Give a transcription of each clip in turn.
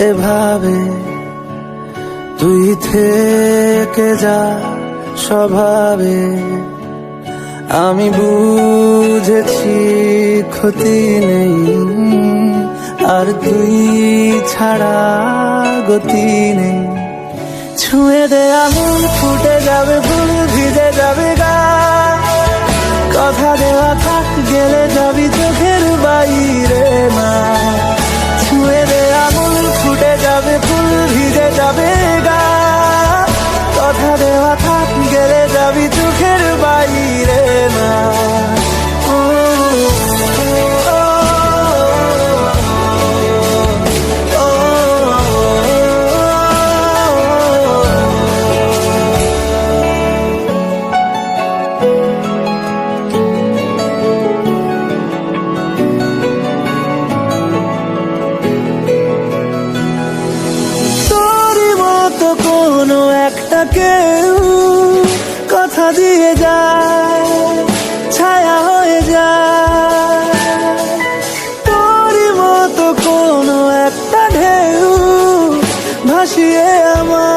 এভাবে তুই থেকে যা স্বভাবে। আমি বুঝেছি ক্ষতি নেই, আর তুই ছাড়া গতি নেই। ছুঁয়ে দে আঙুল ফুটে যাবে ভুল ভিজে যাবে গা। কথা দেওয়া থাক, গেলে যাবি চোখের বাইরে। কেউ কথা দিয়ে যায় ছায়া হয়ে যায়। তোরই মতো কোনো একটা ঢেউ ভাসিয়ে আমায়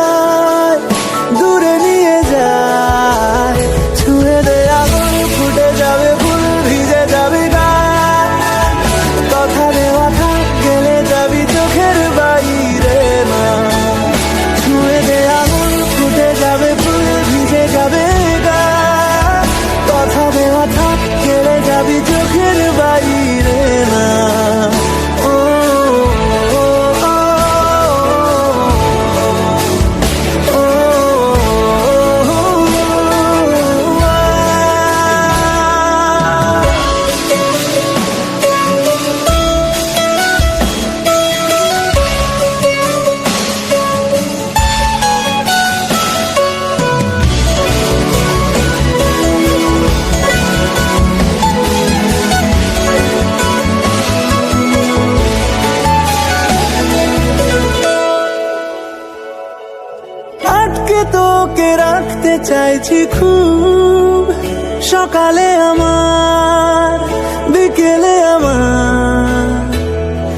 আটকে তোকে রাখতে চাইছি খুব। সকালে আমার বিকেলে